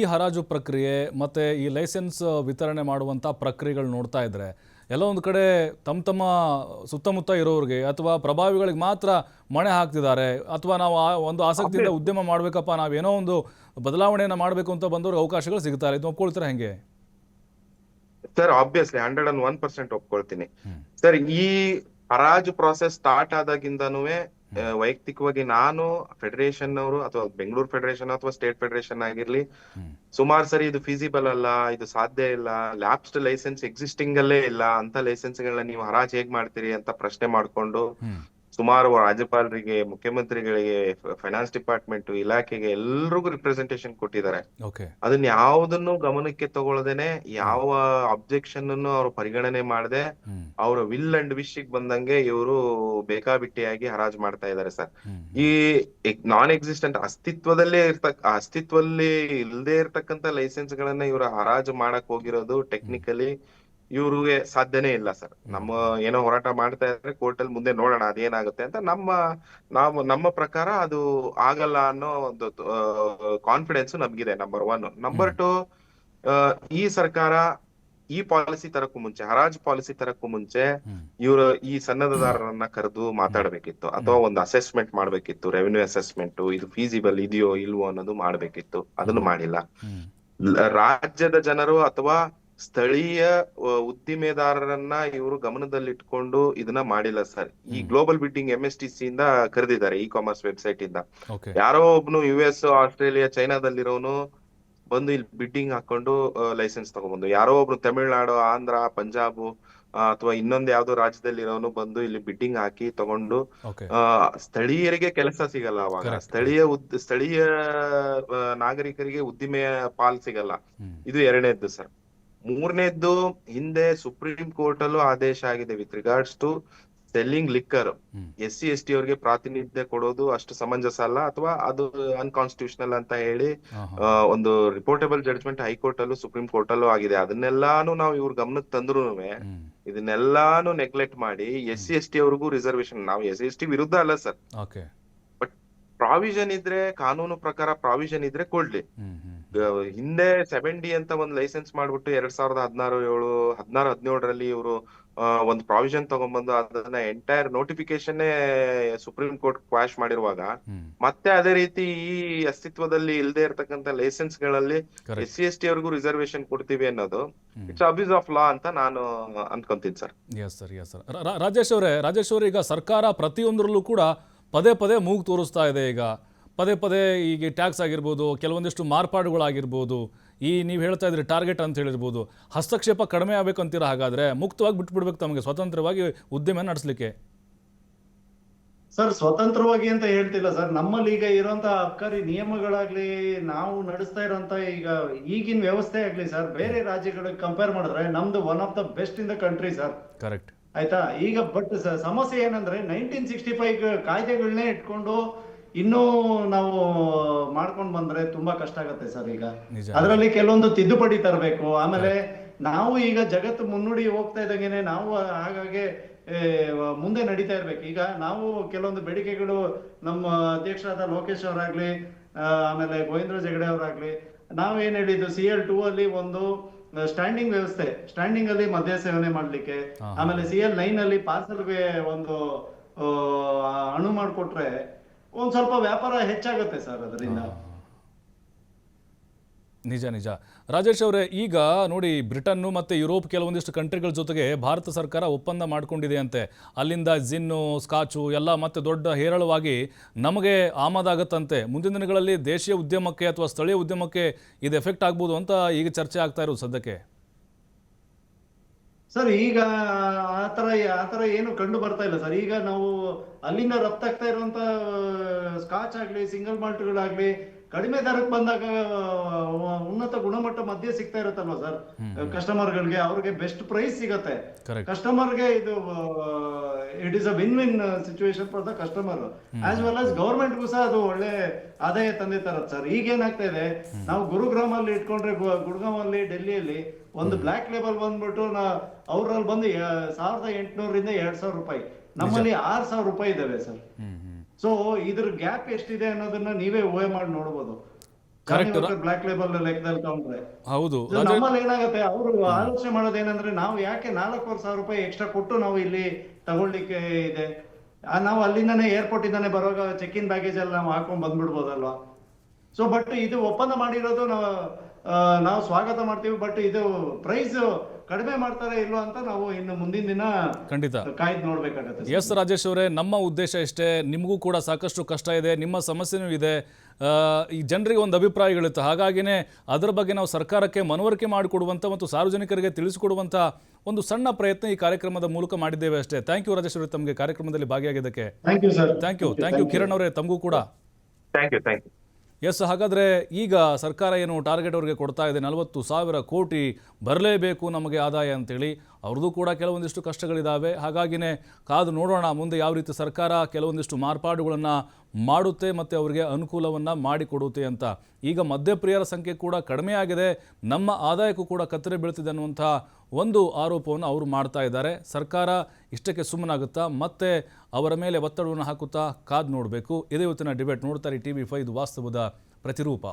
ಈ ಹರಾಜು ಪ್ರಕ್ರಿಯೆ ಮತ್ತು ಈ ಲೈಸೆನ್ಸ್ ವಿತರಣೆ ಮಾಡುವಂಥ ಪ್ರಕ್ರಿಯೆಗಳು ನೋಡ್ತಾ ಇದ್ದರೆ ಎಲ್ಲ ಒಂದು ಕಡೆ ತಮ್ಮ ತಮ್ಮ ಸುತ್ತಮುತ್ತ ಇರೋರಿಗೆ ಅಥವಾ ಪ್ರಭಾವಿಗಳಿಗೆ ಮಾತ್ರ ಮಣೆ ಹಾಕ್ತಿದ್ದಾರೆ. ಅಥವಾ ನಾವು ಆ ಒಂದು ಆಸಕ್ತಿಯಿಂದ ಉದ್ಯಮ ಮಾಡಬೇಕಪ್ಪ ನಾವೇನೋ ಒಂದು ಬದಲಾವಣೆಯನ್ನು ಮಾಡಬೇಕು ಅಂತ ಬಂದವ್ರಿಗೆ ಅವಕಾಶಗಳು ಸಿಗ್ತಾರೆ ಇದು ಒಪ್ಕೊಳ್ತಾರೆ ಹೆಂಗೆ? Sir obviously hundred and one percent ಒಪ್ಕೊಳ್ತೀನಿ. Sir ಈ ಹರಾಜು ಪ್ರಾಸೆಸ್ ಸ್ಟಾರ್ಟ್ ಆದಾಗಿಂದನೂ ವೈಯಕ್ತಿಕವಾಗಿ ನಾನು ಫೆಡರೇಷನ್ ಅವರು ಅಥವಾ ಬೆಂಗಳೂರು ಫೆಡರೇಷನ್ ಅಥವಾ ಸ್ಟೇಟ್ ಫೆಡರೇಷನ್ ಆಗಿರ್ಲಿ. ಸುಮಾರು ಸರಿ ಇದು ಫೀಸಿಬಲ್ ಅಲ್ಲ ಇದು ಸಾಧ್ಯ ಇಲ್ಲ ಲ್ಯಾಪ್ಸ್ಡ್ ಲೈಸೆನ್ಸ್ ಎಕ್ಸಿಸ್ಟಿಂಗ್ ಅಲ್ಲೇ ಇಲ್ಲ ಅಂತ ಲೈಸೆನ್ಸ್ ಗಳನ್ನ ನೀವು ಹರಾಜ್ ಹೇಗ್ ಮಾಡ್ತೀರಿ ಅಂತ ಪ್ರಶ್ನೆ ಮಾಡ್ಕೊಂಡು. ಸುಮಾರು ರಾಜ್ಯಪಾಲರಿಗೆ ಮುಖ್ಯಮಂತ್ರಿಗಳಿಗೆ ಫೈನಾನ್ಸ್ ಡಿಪಾರ್ಟ್ಮೆಂಟ್ ಇಲಾಖೆಗೆ ಎಲ್ರಿಗೂ ರಿಪ್ರೆಸೆಂಟೇಶನ್ ಕೊಟ್ಟಿದ್ದಾರೆ. ಅದನ್ನ ಯಾವುದನ್ನು ಗಮನಕ್ಕೆ ತಗೊಳ್ಳದೇನೆ ಯಾವ ಅಬ್ಜೆಕ್ಷನ್ ಅನ್ನು ಅವರು ಪರಿಗಣನೆ ಮಾಡದೆ. ಅವರ ವಿಲ್ ಅಂಡ್ ವಿಶ್ ಬಂದಂಗೆ ಇವರು ಬೇಕಾಬಿಟ್ಟಿಯಾಗಿ ಹರಾಜು ಮಾಡ್ತಾ ಇದ್ದಾರೆ ಸರ್. ಈ ನಾನ್ ಎಕ್ಸಿಸ್ಟೆಂಟ್ ಅಸ್ತಿತ್ವದಲ್ಲೇ ಇರ್ತಕ್ಕ ಅಸ್ತಿತ್ವದಲ್ಲಿ ಇಲ್ಲದೆ ಇರ್ತಕ್ಕಂತ ಲೈಸೆನ್ಸ್ ಗಳನ್ನ ಇವರು ಹರಾಜು ಮಾಡಕ್ ಹೋಗಿರೋದು ಟೆಕ್ನಿಕಲಿ ಇವ್ರಿಗೆ ಸಾಧ್ಯನೇ ಇಲ್ಲ ಸರ್. ನಮ್ಮ ಏನೋ ಹೋರಾಟ ಮಾಡ್ತಾ ಇದ್ರೆ ಕೋರ್ಟ್ ಅಲ್ಲಿ ಮುಂದೆ ನೋಡೋಣ ಅದೇನಾಗುತ್ತೆ ಅಂತ ನಮ್ಮ ನಾವು ನಮ್ಮ ಪ್ರಕಾರ ಅದು ಆಗಲ್ಲ ಅನ್ನೋ ಒಂದು ಕಾನ್ಫಿಡೆನ್ಸ್ ನಮ್ಗಿದೆ ನಂಬರ್ ಒನ್ ನಂಬರ್ ಟು ಈ ಸರ್ಕಾರ ಈ ಪಾಲಿಸಿ ತರಕ್ಕೂ ಮುಂಚೆ ಹರಾಜು ಪಾಲಿಸಿ ತರಕ್ಕೂ ಮುಂಚೆ ಇವ್ರು ಈ ಸನ್ನದದಾರರನ್ನ ಕರೆದು ಮಾತಾಡ್ಬೇಕಿತ್ತು. ಅಥವಾ ಒಂದು ಅಸೆಸ್ಮೆಂಟ್ ಮಾಡ್ಬೇಕಿತ್ತು ರೆವಿನ್ಯೂ ಅಸೆಸ್ಮೆಂಟ್ ಇದು ಫೀಸಿಬಲ್ ಇದೆಯೋ ಇಲ್ವೋ ಅನ್ನೋದು ಮಾಡ್ಬೇಕಿತ್ತು. ಅದನ್ನು ಮಾಡಿಲ್ಲ. ರಾಜ್ಯದ ಜನರು ಅಥವಾ ಸ್ಥಳೀಯ ಉದ್ದಿಮೆದಾರರನ್ನ ಇವರು ಗಮನದಲ್ಲಿಟ್ಕೊಂಡು ಇದನ್ನ ಮಾಡಿಲ್ಲ ಸರ್. ಈ global bidding M S T C ಇಂದ ಕರೆದಿದ್ದಾರೆ ಇ ಕಾಮರ್ಸ್ ವೆಬ್ಸೈಟ್ ಇಂದ ಯಾರೋ ಒಬ್ನು ಯು ಎಸ್ ಆಸ್ಟ್ರೇಲಿಯಾ ಚೈನಾದಲ್ಲಿರೋನು ಬಂದು ಇಲ್ಲಿ ಬಿಡ್ಡಿಂಗ್ ಹಾಕೊಂಡು ಲೈಸೆನ್ಸ್ ತಗೊಬಂದು ಯಾರೋ ಒಬ್ರು ತಮಿಳ್ನಾಡು ಆಂಧ್ರ ಪಂಜಾಬ್ ಅಥವಾ ಇನ್ನೊಂದ್ ಯಾವ್ದೋ ರಾಜ್ಯದಲ್ಲಿರೋನು ಬಂದು ಇಲ್ಲಿ ಬಿಡ್ಡಿಂಗ್ ಹಾಕಿ ತಗೊಂಡು ಸ್ಥಳೀಯರಿಗೆ ಕೆಲಸ ಸಿಗಲ್ಲ ಅವಾಗ. ಸ್ಥಳೀಯ ಸ್ಥಳೀಯ ನಾಗರಿಕರಿಗೆ ಉದ್ದಿಮೆಯ ಪಾಲ್ ಸಿಗಲ್ಲ. ಇದು ಎರಡನೇದ್ದು ಸರ್. ಮೂರನೇದ್ದು ಹಿಂದೆ ಸುಪ್ರೀಂ ಕೋರ್ಟ್ ಅಲ್ಲೂ ಆದೇಶ ಆಗಿದೆ with regards to selling liquor. S C S T ಅವರಿಗೆ ಪ್ರಾತಿನಿಧ್ಯ ಕೊಡೋದು ಅಷ್ಟು ಸಮಂಜಸ ಅಲ್ಲ ಅಥವಾ ಅದು ಅನ್ಕಾನ್ಸ್ಟಿಟ್ಯೂಷನಲ್ ಅಂತ ಹೇಳಿ ಒಂದು ರಿಪೋರ್ಟೇಬಲ್ ಜಡ್ಜ್ಮೆಂಟ್ ಹೈಕೋರ್ಟ್ ಅಲ್ಲೂ ಸುಪ್ರೀಂ ಕೋರ್ಟ್ ಅಲ್ಲೂ ಆಗಿದೆ. ಅದನ್ನೆಲ್ಲಾನು ನಾವು ಇವ್ರ ಗಮನಕ್ಕೆ ತಂದ್ರು ಇದನ್ನೆಲ್ಲಾನು ನೆಗ್ಲೆಕ್ಟ್ ಮಾಡಿ ಎಸ್ ಸಿ ಎಸ್ ಟಿ ಅವ್ರಿಗೂ ರಿಸರ್ವೇಶನ್ ನಾವು ಎಸ್ ಸಿ ಎಸ್ ಟಿ ವಿರುದ್ಧ ಅಲ್ಲ ಸರ್. ಬಟ್ ಪ್ರಾವಿಷನ್ ಇದ್ರೆ ಕಾನೂನು ಪ್ರಕಾರ ಪ್ರಾವಿಷನ್ ಇದ್ರೆ ಕೊಡ್ಲಿ. ಹಿಂದೆ ಸೆವೆನ್ ಡಿ ಅಂತ ಒಂದ್ ಲೈಸೆನ್ಸ್ ಮಾಡ್ಬಿಟ್ಟು ಎರಡ್ ಸಾವಿರದ ಹದಿನಾರು ಏಳು ಹದಿನಾರು ಹದಿನೇಳರಲ್ಲಿ ಇವರು ಒಂದು ಪ್ರಾವಿಷನ್ ತಗೊಂಡ್ಬಂದು ಅದನ್ನ entire notification supreme court quash ಮಾಡಿರುವಾಗ ಮತ್ತೆ ಅದೇ ರೀತಿ ಈ ಅಸ್ತಿತ್ವದಲ್ಲಿ ಇಲ್ಲದೆ ಇರತಕ್ಕಂತ ಲೈಸೆನ್ಸ್ಗಳಲ್ಲಿ. ಎಸ್ ಸಿ ಎಸ್ ಟಿ ಅವ್ರಿಗೂ ರಿಸರ್ವೇಶನ್ ಕೊಡ್ತೀವಿ ಅನ್ನೋದು. ಇಟ್ಸ್ ಅಬ್ಯೂಸ್ ಆಫ್ ಲಾ ಅಂತ ನಾನು ಅನ್ಕೊಂತೀನಿ sir yes sir yes sir Rajesh ಅವರೇ ರಾಜೇಶ್ ಅವರೇ ಈಗ ಸರ್ಕಾರ ಪ್ರತಿಯೊಂದರಲ್ಲೂ ಕೂಡ ಪದೇ ಪದೇ ಮೂಗು ತೋರಿಸ್ತಾ ಇದೆ ಈಗ. ಪದೇ ಪದೇ ಈಗ ಟ್ಯಾಕ್ಸ್ ಆಗಿರ್ಬೋದು ಕೆಲವೊಂದಿಷ್ಟು ಮಾರ್ಪಾಡುಗಳಾಗಿರ್ಬೋದು ಈ ನೀವು ಹೇಳ್ತಾ ಇದ್ರೆ ಟಾರ್ಗೆಟ್ ಅಂತ ಹೇಳಿರ್ಬೋದು ಹಸ್ತಕ್ಷೇಪ ಕಡಿಮೆ ಆಗ್ಬೇಕಂತೀರ ಹಾಗಾದ್ರೆ ಮುಕ್ತವಾಗಿ ಬಿಟ್ಬಿಡ್ಬೇಕು ತಮಗೆ ಸ್ವತಂತ್ರವಾಗಿ ಉದ್ಯಮ ನಡೆಸಲಿಕ್ಕೆ. ಸರ್ ಸ್ವತಂತ್ರವಾಗಿ ಅಂತ ಹೇಳ್ತಿಲ್ಲ ಸರ್. ನಮ್ಮಲ್ಲಿ ಈಗ ಇರುವಂತಹ ಅಬ್ಕಾರಿ ನಿಯಮಗಳಾಗ್ಲಿ ನಾವು ನಡೆಸ್ತಾ ಇರೋಂತ ಈಗ ಈಗಿನ ವ್ಯವಸ್ಥೆ ಆಗ್ಲಿ ಸರ್ ಬೇರೆ ರಾಜ್ಯಗಳಿಗೆ ಕಂಪೇರ್ ಮಾಡಿದ್ರೆ ನಮ್ದು one of the best in the country sir. Correct ಆಯ್ತಾ? ಈಗ ಬಟ್ ಸಮಸ್ಯೆ ಏನಂದ್ರೆ ನೈನ್ಟೀನ್ ಸಿಕ್ಸ್ಟಿ ಫೈವ್ ಕಾಯ್ದೆಗಳನ್ನೇ ಇಟ್ಕೊಂಡು ಇನ್ನೂ ನಾವು ಮಾಡ್ಕೊಂಡು ಬಂದ್ರೆ ತುಂಬಾ ಕಷ್ಟ ಆಗತ್ತೆ ಸರ್ ಈಗ. ಅದರಲ್ಲಿ ಕೆಲವೊಂದು ತಿದ್ದುಪಡಿ ತರಬೇಕು. ಆಮೇಲೆ ನಾವು ಈಗ ಜಗತ್ತು ಮುನ್ನುಡಿ ಹೋಗ್ತಾ ಇದ್ದಂಗೆನೆ ನಾವು ಹಾಗಾಗಿ ಮುಂದೆ ನಡೀತಾ ಇರ್ಬೇಕು. ಈಗ ನಾವು ಕೆಲವೊಂದು ಬೇಡಿಕೆಗಳು ನಮ್ಮ ಅಧ್ಯಕ್ಷರಾದ ಲೋಕೇಶ್ ಅವರಾಗ್ಲಿ ಆಮೇಲೆ ಗೋವಿಂದ್ರ ಜಗಡೆ ಅವರಾಗ್ಲಿ ಏನ್ ಹೇಳಿದ್ದು ಸಿ ಎಲ್ ಟೂ ಅಲ್ಲಿ ಒಂದು ಸ್ಟ್ಯಾಂಡಿಂಗ್ ವ್ಯವಸ್ಥೆ ಸ್ಟ್ಯಾಂಡಿಂಗ್ ಅಲ್ಲಿ ಮದ್ಯ ಸೇವನೆ ಮಾಡ್ಲಿಕ್ಕೆ ಆಮೇಲೆ ಸಿ ಎಲ್ ನೈನ್ ಅಲ್ಲಿ ಪಾರ್ಸಲ್ಗೆ ಒಂದು ಅಣು ಮಾಡಿಕೊಟ್ರೆ ಒಂದ್ ಸ್ವಲ್ಪ ವ್ಯಾಪಾರ ಹೆಚ್ಚಾಗುತ್ತೆ ಸರ್ ಅದರಿಂದ. ನಿಜ ನಿಜ. ರಾಜೇಶ್ ಅವರೇ, ಈಗ ನೋಡಿ ಬ್ರಿಟನ್ನು ಮತ್ತು ಯುರೋಪ್ ಕೆಲವೊಂದಿಷ್ಟು ಕಂಟ್ರಿಗಳ ಜೊತೆಗೆ ಭಾರತ ಸರ್ಕಾರ ಒಪ್ಪಂದ ಮಾಡಿಕೊಂಡಿದೆಯಂತೆ. ಅಲ್ಲಿಂದ ಜಿನ್ನು, ಸ್ಕಾಚು ಎಲ್ಲ ಮತ್ತೆ ದೊಡ್ಡ ಹೇರಳವಾಗಿ ನಮಗೆ ಆಮದಾಗತ್ತಂತೆ. ಮುಂದಿನ ದಿನಗಳಲ್ಲಿ ದೇಶೀಯ ಉದ್ಯಮಕ್ಕೆ ಅಥವಾ ಸ್ಥಳೀಯ ಉದ್ಯಮಕ್ಕೆ ಇದು ಎಫೆಕ್ಟ್ ಆಗ್ಬೋದು ಅಂತ ಈಗ ಚರ್ಚೆ ಆಗ್ತಾ ಇರೋದು ಸದ್ಯಕ್ಕೆ. ಸರ್, ಈಗ ಆತರ ಆತರ ಏನು ಕಂಡು ಬರ್ತಾ ಇಲ್ಲ ಸರ್. ಈಗ ನಾವು ಅಲ್ಲಿಂದ ರಫ್ತಾಗ್ತಾ ಇರುವಂತ ಸ್ಕಾಚ್ ಆಗ್ಲಿ ಸಿಂಗಲ್ ಮಾಲ್ಟ್ಗಳಾಗ್ಲಿ ಕಡಿಮೆ ದರಕ್ಕೆ ಬಂದಾಗ ಉನ್ನತ ಗುಣಮಟ್ಟ ಮಧ್ಯೆ ಸಿಗ್ತಾ ಇರುತ್ತಲ್ವಾ ಸರ್? ಕಸ್ಟಮರ್ಗಳಿಗೆ ಅವ್ರಿಗೆ ಬೆಸ್ಟ್ ಪ್ರೈಸ್ ಸಿಗತ್ತೆ. ಕಸ್ಟಮರ್ಗೆ ಇದು it is a win win situation for the customer as well as ಗೌರ್ಮೆಂಟ್ಗೂ ಸಹ ಅದು ಒಳ್ಳೆ ಆದಾಯ ತಂದೆ ತರತ್ತೆ ಸರ್. ಈಗ ಏನಾಗ್ತಾ ಇದೆ ನಾವು ಗುರುಗ್ರಾಮ್ ಅಲ್ಲಿ ಇಟ್ಕೊಂಡ್ರೆ ಗು- ಗುಡ್ಗಾಮ್ ಅಲ್ಲಿ ಡೆಲ್ಲಿಯಲ್ಲಿ ಒಂದು ಬ್ಲಾಕ್ ಲೇಬಲ್ ಬಂದ್ಬಿಟ್ಟು ನಾ ಅವ್ರಲ್ಲಿ ಬಂದು ಸಾವಿರದ ಎಂಟುನೂರಿಂದ ಎರಡ್ ಸಾವಿರ ರೂಪಾಯಿ. ನಮ್ಮಲ್ಲಿ ಆರ್ ಸಾವಿರ ರೂಪಾಯಿ ಇದಾವೆ ಸರ್. ಸೊ ಇದ್ರ ಗ್ಯಾಪ್ ಎಷ್ಟಿದೆ ಅನ್ನೋದನ್ನ ನೀವೇ ಊಹೆ ಮಾಡಿ ನೋಡ್ಬೋದು. ಕರೆಕ್ಟ್ ಬ್ಲಾಕ್ ಲೇಬಲ್ ಲೆಕ್ಕದಲ್ಲಿ ತಗೊಂಡ್ರೆ. ಹೌದು. ನಮ್ಮಲ್ಲಿ ಏನಾಗುತ್ತೆ ಅವರು ಆಲೋಚನೆ ಮಾಡೋದೇನಂದ್ರೆ ನಾವು ಯಾಕೆ ನಾಲ್ಕೂವರೆ ಸಾವಿರ ರೂಪಾಯಿ ಎಕ್ಸ್ಟ್ರಾ ಕೊಟ್ಟು ನಾವು ಇಲ್ಲಿ ತಗೊಳ್ಳಿಕ್ಕೆ ಇದೆ? ನಾವು ಅಲ್ಲಿಂದಾನೆ ಏರ್ಪೋರ್ಟ್ ಇಂದಾನೆ ಬರುವಾಗ ಚೆಕ್ ಇನ್ ಬ್ಯಾಗೇಜ್ ಅಲ್ಲಿ ನಾವು ಹಾಕೊಂಡ್ ಬಂದ್ಬಿಡ್ಬೋದಲ್ವಾ? ಸೊ ಬಟ್ ಇದು ಒಪ್ಪಂದ ಮಾಡಿರೋದು ನಾವು ನಾವು ಸ್ವಾಗತ ಮಾಡ್ತೀವಿ ಬಟ್ ಇದು ಪ್ರೈಸ್ ಕಡಿಮೆ ಮಾಡ್ತಾರೆ ಇಲ್ವಾ ಅಂತ ನಾವು ಇನ್ನು ಮುಂದಿನ ದಿನ ಖಂಡಿತ. ಕಾಯ್ದು ನೋಡ್ಬೇಕಾಗತ್ತೆ ಎಸ್ ರಾಜೇಶ್ ಅವರೇ ನಮ್ಮ ಉದ್ದೇಶ ಇಷ್ಟೇ ನಿಮಗೂ ಕೂಡ ಸಾಕಷ್ಟು ಕಷ್ಟ ಇದೆ ನಿಮ್ಮ ಸಮಸ್ಯೆನೂ ಇದೆ. ಆ, ಈ ಜನರಿಗೆ ಒಂದು ಅಭಿಪ್ರಾಯಗಳಿತ್ತು ಹಾಗಾಗಿನೇ ಅದರ ಬಗ್ಗೆ ನಾವು ಸರ್ಕಾರಕ್ಕೆ ಮನವರಿಕೆ ಮಾಡಿಕೊಡುವಂಥ ಮತ್ತು ಸಾರ್ವಜನಿಕರಿಗೆ ತಿಳಿಸಿಕೊಡುವಂಥ ಒಂದು ಸಣ್ಣ ಪ್ರಯತ್ನ ಈ ಕಾರ್ಯಕ್ರಮದ ಮೂಲಕ ಮಾಡಿದ್ದೇವೆ ಅಷ್ಟೇ. ಥ್ಯಾಂಕ್ ಯು ರಾಜೇಶ್ ಅವರೇ ತಮಗೆ ಕಾರ್ಯಕ್ರಮದಲ್ಲಿ ಭಾಗಿಯಾಗಿದ್ದಕ್ಕೆ. Thank you sir thank you thank you Kiran ಅವರೇ ತಮಗೂ ಕೂಡ. Thank you thank you yes ಹಾಗಾದರೆ ಈಗ ಸರ್ಕಾರ ಏನು ಟಾರ್ಗೆಟ್ ಅವರಿಗೆ ಕೊಡ್ತಾ ಇದೆ? ನಲವತ್ತು ಸಾವಿರ ಕೋಟಿ ಬರಲೇಬೇಕು ನಮಗೆ ಆದಾಯ ಅಂತೇಳಿ. ಅವ್ರದ್ದು ಕೂಡ ಕೆಲವೊಂದಿಷ್ಟು ಕಷ್ಟಗಳಿದ್ದಾವೆ ಹಾಗಾಗಿನೇ ಕಾದು ನೋಡೋಣ ಮುಂದೆ ಯಾವ ರೀತಿ ಸರ್ಕಾರ ಕೆಲವೊಂದಿಷ್ಟು ಮಾರ್ಪಾಡುಗಳನ್ನು ಮಾಡುತ್ತೆ ಮತ್ತು ಅವರಿಗೆ ಅನುಕೂಲವನ್ನು ಮಾಡಿಕೊಡುತ್ತೆ ಅಂತ. ಈಗ ಮದ್ಯಪ್ರಿಯರ ಸಂಖ್ಯೆ ಕೂಡ ಕಡಿಮೆ ಆಗಿದೆ. ನಮ್ಮ ಆದಾಯಕ್ಕೂ ಕೂಡ ಕತ್ತರಿ ಬೀಳ್ತಿದೆ ಅನ್ನುವಂಥ ಒಂದು ಆರೋಪವನ್ನು ಅವರು ಮಾಡ್ತಾ ಇದ್ದಾರೆ. ಸರ್ಕಾರ ಇಷ್ಟಕ್ಕೆ ಸುಮ್ಮನಾಗುತ್ತಾ ಮತ್ತೆ ಅವರ ಮೇಲೆ ಒತ್ತಡವನ್ನು ಹಾಕುತ್ತಾ ಕಾದು ನೋಡಬೇಕು. ಇದೇ ಇವತ್ತಿನ ಡಿಬೇಟ್ ನೋಡ್ತಾರೆ ಟಿ ವಿ ಫೈವ್ ಇದು ವಾಸ್ತವದ ಪ್ರತಿರೂಪ.